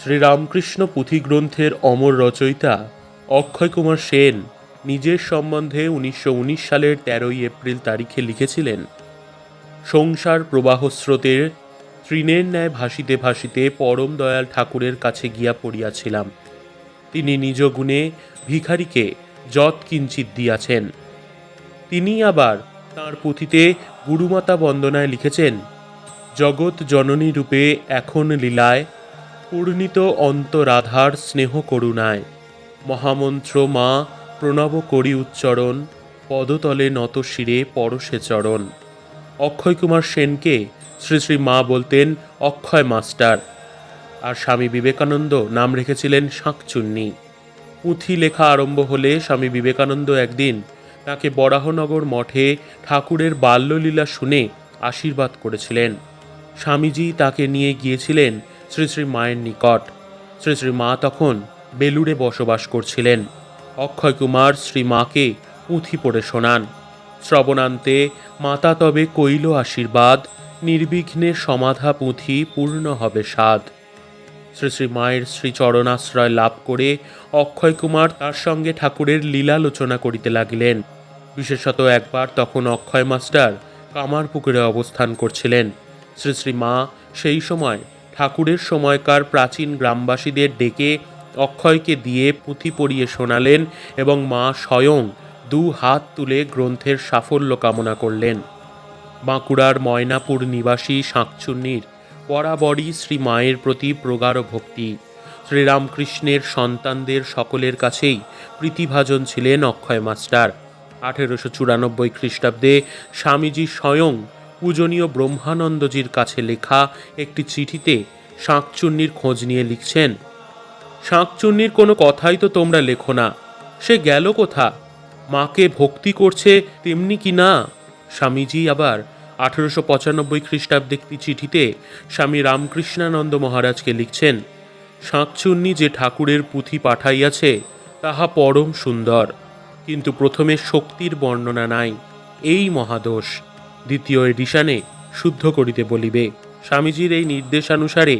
শ্রীরামকৃষ্ণ পুঁথি গ্রন্থের অমর রচয়িতা অক্ষয় কুমার সেন নিজের সম্বন্ধে উনিশশো উনিশ সালের তেরোই এপ্রিল তারিখে লিখেছিলেন, সংসার প্রবাহ স্রোতের তৃণের ন্যায় ভাসিতে ভাসিতে পরম দয়াল ঠাকুরের কাছে গিয়া পড়িয়াছিলাম। তিনি নিজ গুণে ভিখারিকে যৎ কিঞ্চিত দিয়াছেন। তিনি আবার তাঁর পুঁথিতে গুরুমাতা বন্দনায় লিখেছেন, জগৎ জননী রূপে এখন লীলায় পূর্ণিত অন্তরাধার স্নেহ করুণায়। মহামন্ত্র, মা, প্রণব করি উচ্চারণ, পদতলে নত শিরে পরশে চরণ। অক্ষয় কুমার সেনকে শ্রী শ্রী মা বলতেন অক্ষয় মাস্টার। আর স্বামী বিবেকানন্দ নাম রেখেছিলেন শাঁকচুন্নি। পুঁথি লেখা আরম্ভ হলে স্বামী বিবেকানন্দ একদিন তাকে বরাহনগর মঠে ঠাকুরের বাল্যলীলা শুনে আশীর্বাদ করেছিলেন। স্বামীজি তাকে নিয়ে গিয়েছিলেন শ্রী শ্রী মায়ের নিকট। শ্রী শ্রী মা তখন বেলুড়ে বসবাস করছিলেন। অক্ষয় কুমার শ্রী মাকে পুঁথি পড়ে শোনান। শ্রবণান্তে মাতা তবে কইল আশীর্বাদ, নির্বিঘ্নে সমাধা পুঁথি পূর্ণ হবে সাধ। শ্রী শ্রী মায়ের শ্রীচরণাশ্রয় লাভ করে অক্ষয় কুমার তার সঙ্গে ঠাকুরের লীলালোচনা করিতে লাগিলেন। বিশেষত একবার তখন অক্ষয় মাস্টার কামারপুকুরে অবস্থান করছিলেন। শ্রী শ্রী মা সেই সময় ঠাকুরের সময়কার প্রাচীন গ্রামবাসীদের ডেকে অক্ষয়কে দিয়ে পুঁথি পড়িয়ে শোনালেন এবং মা স্বয়ং দু হাত তুলে গ্রন্থের সাফল্য কামনা করলেন। বাঁকুড়ার ময়নাপুর নিবাসী শাঁকচুন্নির বরাবরই শ্রী মায়ের প্রতি প্রগাঢ় ভক্তি। শ্রীরামকৃষ্ণের সন্তানদের সকলের কাছেই প্রীতিভাজন ছিলেন অক্ষয় মাস্টার। আঠেরোশো চুরানব্বই খ্রিস্টাব্দে স্বামীজি স্বয়ং পূজনীয় ব্রহ্মানন্দজির কাছে লেখা একটি চিঠিতে শাঁকচুন্নির খোঁজ নিয়ে লিখছেন, শাঁকচুন্নির কোনো কথাই তো তোমরা লেখো না, সে গেল কোথা? মাকে ভক্তি করছে তেমনি কি না? স্বামীজি আবার আঠেরোশো পঁচানব্বই খ্রিস্টাব্দে একটি চিঠিতে স্বামী রামকৃষ্ণানন্দ মহারাজকে লিখছেন, শাঁকচুন্নি যে ঠাকুরের পুঁথি পাঠাইয়াছে, তাহা পরম সুন্দর, কিন্তু প্রথমে শক্তির বর্ণনা নাই, এই মহাদোষ। দ্বিতীয় এডিশনে শুদ্ধ করিতে বলিবে। স্বামীজির এই নির্দেশানুসারে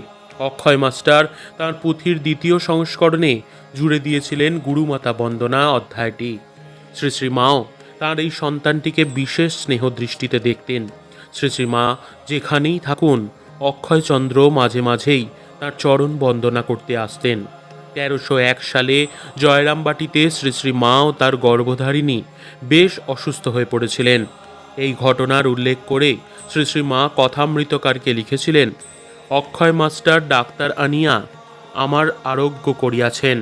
অক্ষয় মাস্টার তার পুঁথির দ্বিতীয় সংস্করণে জুড়ে দিয়েছিলেন গুরুমাতা বন্দনা অধ্যায়টি। শ্রী শ্রী মাও তার এই সন্তানটিকে বিশেষ স্নেহ দৃষ্টিতে দেখতেন। শ্রী শ্রী মা যেখানেই থাকুন অক্ষয়চন্দ্র মাঝে মাঝেই তার চরণ বন্দনা করতে আসতেন। তেরোশো এক সালে জয়রামবাটিতে শ্রী শ্রী মা ও তার গর্ভধারিণী বেশ অসুস্থ হয়ে পড়েছিলেন। ঘটনার উল্লেখ করে শ্রী শ্রী মা কথামৃতকারকে লিখেছিলেন, অক্ষয় মাস্টার ডাক্তার আনিয়া আমার আরোগ্য করিয়াছেন।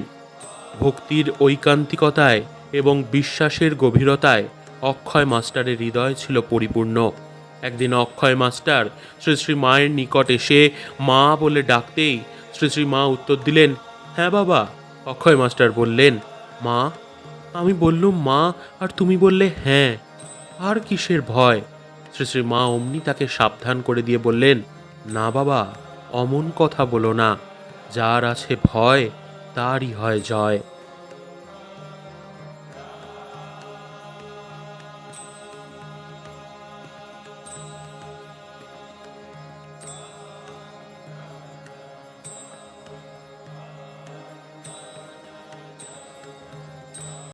ভক্তির ঐকান্তিকতায় এবং বিশ্বাসের গভীরতায় অক্ষয় মাস্টারের হৃদয় ছিল পরিপূর্ণ। একদিন অক্ষয় মাস্টার শ্রী শ্রী মায়ের নিকট এসে মা বলে ডাকতেই শ্রী শ্রী মা উত্তর দিলেন হ্যাঁ বাবা। অক্ষয় মাস্টার বললেন, মা, আমি বললুম মা, আর তুমি বললে হ্যাঁ। আর কিসের ভয়? শ্রী শ্রী মা অমনি তাকে সাবধান করে দিয়ে বললেন, না বাবা, অমন কথা বলো না। যার আছে ভয়, তারই হয় জয়।